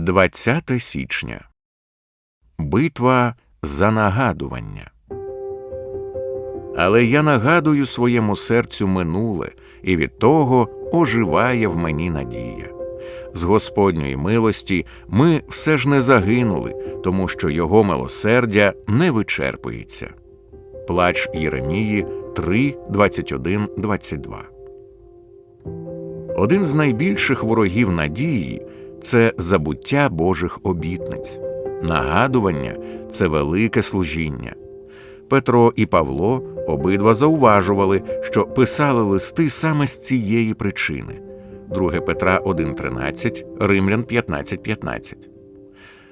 20 січня. Битва за нагадування. Але я нагадую своєму серцю минуле, і від того оживає в мені надія. З Господньої милості ми все ж не загинули, тому що Його милосердя не вичерпується. Плач Єремії 3, 21, 22 Один з найбільших ворогів надії це забуття Божих обітниць. Нагадування це велике служіння. Петро і Павло обидва зауважували, що писали листи саме з цієї причини. 2 Петра 1.13, Римлян 15.15.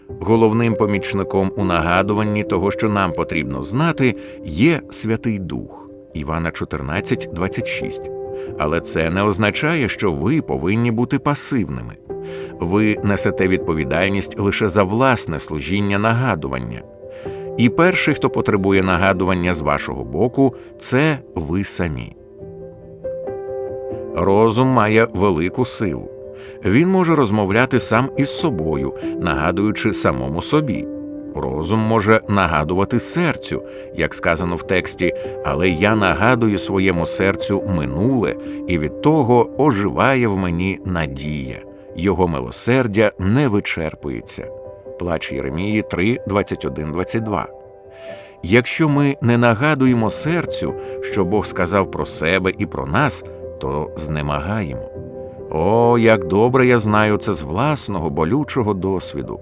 Головним помічником у нагадуванні того, що нам потрібно знати, є Святий Дух Івана 14.26. Але це не означає, що ви повинні бути пасивними. Ви несете відповідальність лише за власне служіння нагадування. І перший, хто потребує нагадування з вашого боку, це ви самі. Розум має велику силу. Він може розмовляти сам із собою, нагадуючи самому собі. Розум може нагадувати серцю, як сказано в тексті, але я нагадую своєму серцю минуле, і від того оживає в мені надія. Його милосердя не вичерпується. Плач Єремії 3, 21, 22. Якщо ми не нагадуємо серцю, що Бог сказав про себе і про нас, то знемагаємо. О, як добре я знаю це з власного болючого досвіду.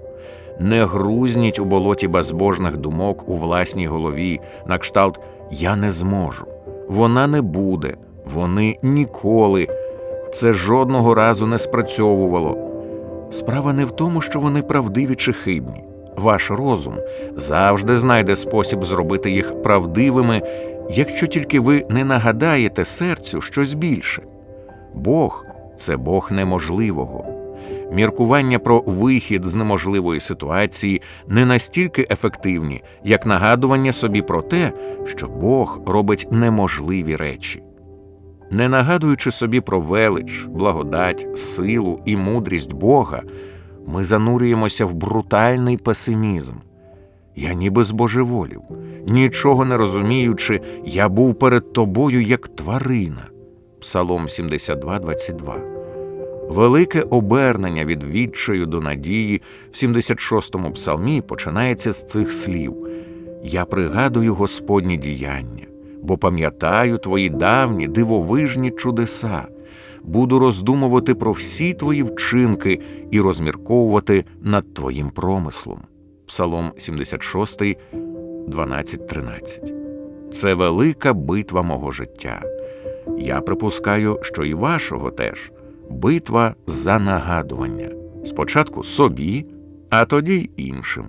Не грузніть у болоті безбожних думок у власній голові, на кшталт Я не зможу, вона не буде, вони ніколи. Це жодного разу не спрацьовувало. Справа не в тому, що вони правдиві чи хибні. Ваш розум завжди знайде спосіб зробити їх правдивими, якщо тільки ви не нагадаєте серцю щось більше. Бог це Бог неможливого. Міркування про вихід з неможливої ситуації не настільки ефективні, як нагадування собі про те, що Бог робить неможливі речі. Не нагадуючи собі про велич, благодать, силу і мудрість Бога, ми занурюємося в брутальний песимізм. Я ніби збожеволів, нічого не розуміючи, я був перед тобою як тварина. Псалом 72, 22. Велике обернення від відчаю до надії в 76-му псалмі починається з цих слів: Я пригадую Господні діяння, бо пам'ятаю твої давні дивовижні чудеса, буду роздумувати про всі твої вчинки і розмірковувати над твоїм промислом. Псалом 76, 12, 13. Це велика битва мого життя. Я припускаю, що і вашого теж битва за нагадування. Спочатку собі, а тоді й іншим.